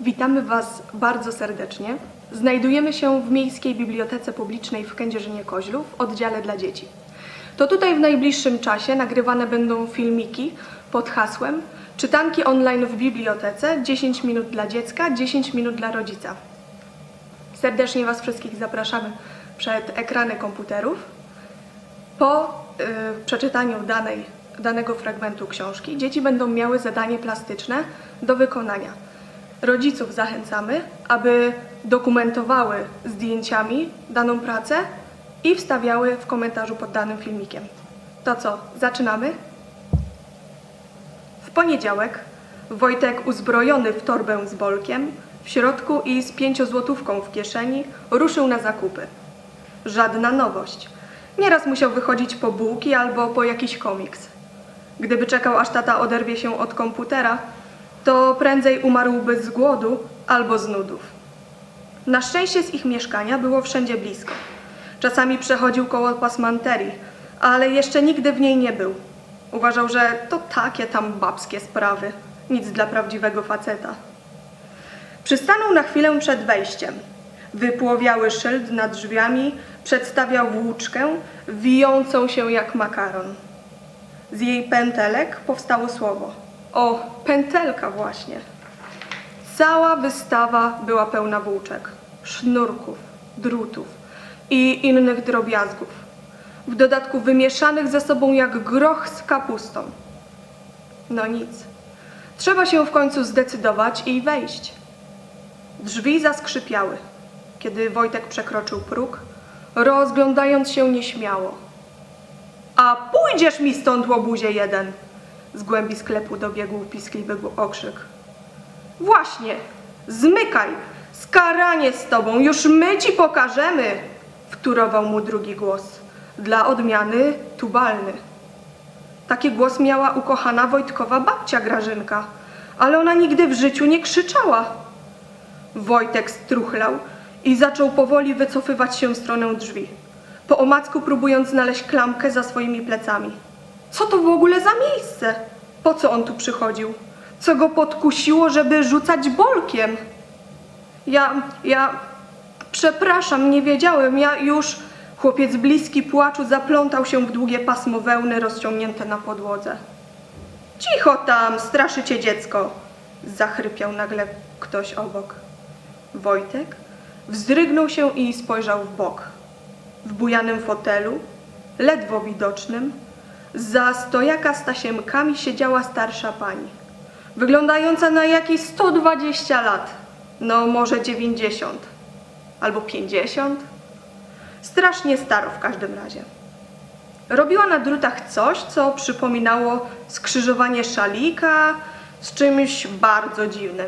Witamy Was bardzo serdecznie. Znajdujemy się w Miejskiej Bibliotece Publicznej w Kędzierzynie-Koźlu w oddziale dla dzieci. To tutaj w najbliższym czasie nagrywane będą filmiki pod hasłem Czytanki online w bibliotece 10 minut dla dziecka, 10 minut dla rodzica. Serdecznie Was wszystkich zapraszamy przed ekrany komputerów. Po y, przeczytaniu danej, danego fragmentu książki dzieci będą miały zadanie plastyczne do wykonania. Rodziców zachęcamy, aby dokumentowały zdjęciami daną pracę i wstawiały w komentarzu pod danym filmikiem. To co, zaczynamy? W poniedziałek Wojtek uzbrojony w torbę z bolkiem, w środku i z pięciozłotówką w kieszeni ruszył na zakupy. Żadna nowość. Nieraz musiał wychodzić po bułki albo po jakiś komiks. Gdyby czekał, aż tata oderwie się od komputera, to prędzej umarłby z głodu albo z nudów. Na szczęście z ich mieszkania było wszędzie blisko. Czasami przechodził koło pasmanterii, ale jeszcze nigdy w niej nie był. Uważał, że to takie tam babskie sprawy, nic dla prawdziwego faceta. Przystanął na chwilę przed wejściem. Wypłowiały szyld nad drzwiami przedstawiał włóczkę wijącą się jak makaron. Z jej pętelek powstało słowo. O, pętelka właśnie. Cała wystawa była pełna włóczek, sznurków, drutów i innych drobiazgów. W dodatku wymieszanych ze sobą jak groch z kapustą. No nic. Trzeba się w końcu zdecydować i wejść. Drzwi zaskrzypiały, kiedy Wojtek przekroczył próg, rozglądając się nieśmiało. A pójdziesz mi stąd, łobuzie jeden! Z głębi sklepu dobiegł piskliwy okrzyk. Właśnie, zmykaj! Skaranie z tobą, już my ci pokażemy! Wtórował mu drugi głos. Dla odmiany tubalny. Taki głos miała ukochana Wojtkowa babcia Grażynka, ale ona nigdy w życiu nie krzyczała. Wojtek struchlał i zaczął powoli wycofywać się w stronę drzwi, po omacku próbując znaleźć klamkę za swoimi plecami. Co to w ogóle za miejsce? Po co on tu przychodził? Co go podkusiło, żeby rzucać bolkiem? Ja, ja, przepraszam, nie wiedziałem, ja już... Chłopiec bliski płaczu zaplątał się w długie pasmo wełny rozciągnięte na podłodze. Cicho tam, straszycie dziecko! Zachrypiał nagle ktoś obok. Wojtek wzdrygnął się i spojrzał w bok. W bujanym fotelu, ledwo widocznym, za stojaka z tasiemkami siedziała starsza pani, wyglądająca na jakieś 120 lat, no może 90 albo 50. Strasznie staro w każdym razie. Robiła na drutach coś, co przypominało skrzyżowanie szalika z czymś bardzo dziwnym.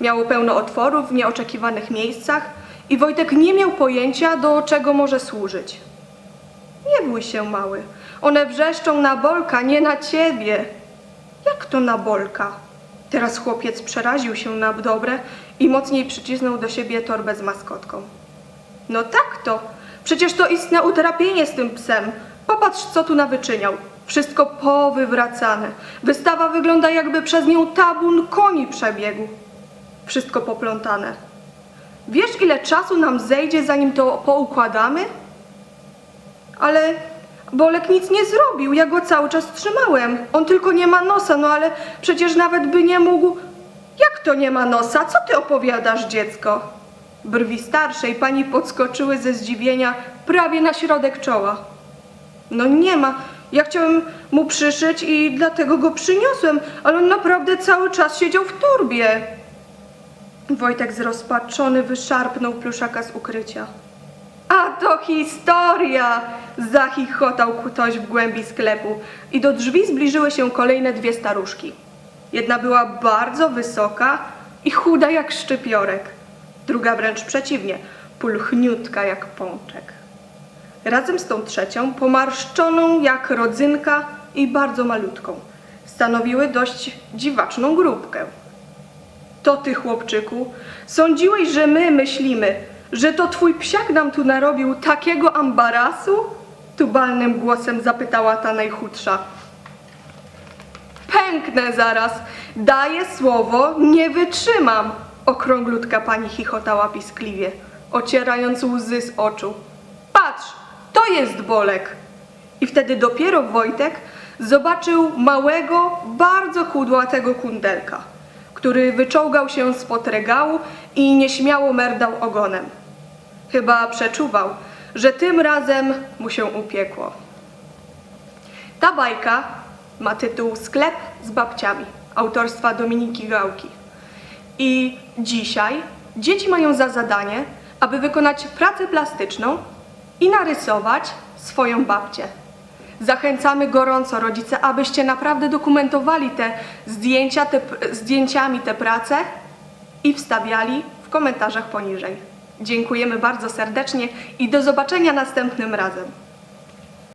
Miało pełno otworów w nieoczekiwanych miejscach i Wojtek nie miał pojęcia, do czego może służyć. Nie bój się, mały. One wrzeszczą na bolka, nie na ciebie. Jak to na bolka? Teraz chłopiec przeraził się na dobre i mocniej przycisnął do siebie torbę z maskotką. No tak to. Przecież to istne utrapienie z tym psem. Popatrz, co tu nawyczyniał. Wszystko powywracane. Wystawa wygląda, jakby przez nią tabun koni przebiegł. Wszystko poplątane. Wiesz, ile czasu nam zejdzie, zanim to poukładamy? Ale Bolek nic nie zrobił, ja go cały czas trzymałem. On tylko nie ma nosa, no ale przecież nawet by nie mógł. Jak to nie ma nosa? Co ty opowiadasz, dziecko? Brwi starszej pani podskoczyły ze zdziwienia prawie na środek czoła. No nie ma. Ja chciałem mu przyszyć i dlatego go przyniosłem, ale on naprawdę cały czas siedział w torbie. Wojtek zrozpaczony wyszarpnął pluszaka z ukrycia. A to historia! Zachichotał ktoś w głębi sklepu i do drzwi zbliżyły się kolejne dwie staruszki. Jedna była bardzo wysoka i chuda jak szczypiorek. Druga wręcz przeciwnie, pulchniutka jak pączek. Razem z tą trzecią, pomarszczoną jak rodzynka i bardzo malutką, stanowiły dość dziwaczną grupkę. To ty, chłopczyku, sądziłeś, że my myślimy, że to twój psiak nam tu narobił takiego ambarasu? Tubalnym głosem zapytała ta najchudsza. Pęknę zaraz, daję słowo, nie wytrzymam, Okrąglutka pani chichotała piskliwie, ocierając łzy z oczu. Patrz, to jest Bolek! I wtedy dopiero Wojtek zobaczył małego, bardzo kudłatego kundelka, który wyczołgał się spod regału i nieśmiało merdał ogonem. Chyba przeczuwał, że tym razem mu się upiekło. Ta bajka ma tytuł Sklep z babciami autorstwa Dominiki Gałki. I dzisiaj dzieci mają za zadanie, aby wykonać pracę plastyczną i narysować swoją babcię. Zachęcamy gorąco rodzice, abyście naprawdę dokumentowali te zdjęcia, te zdjęciami te prace i wstawiali w komentarzach poniżej. Dziękujemy bardzo serdecznie i do zobaczenia następnym razem.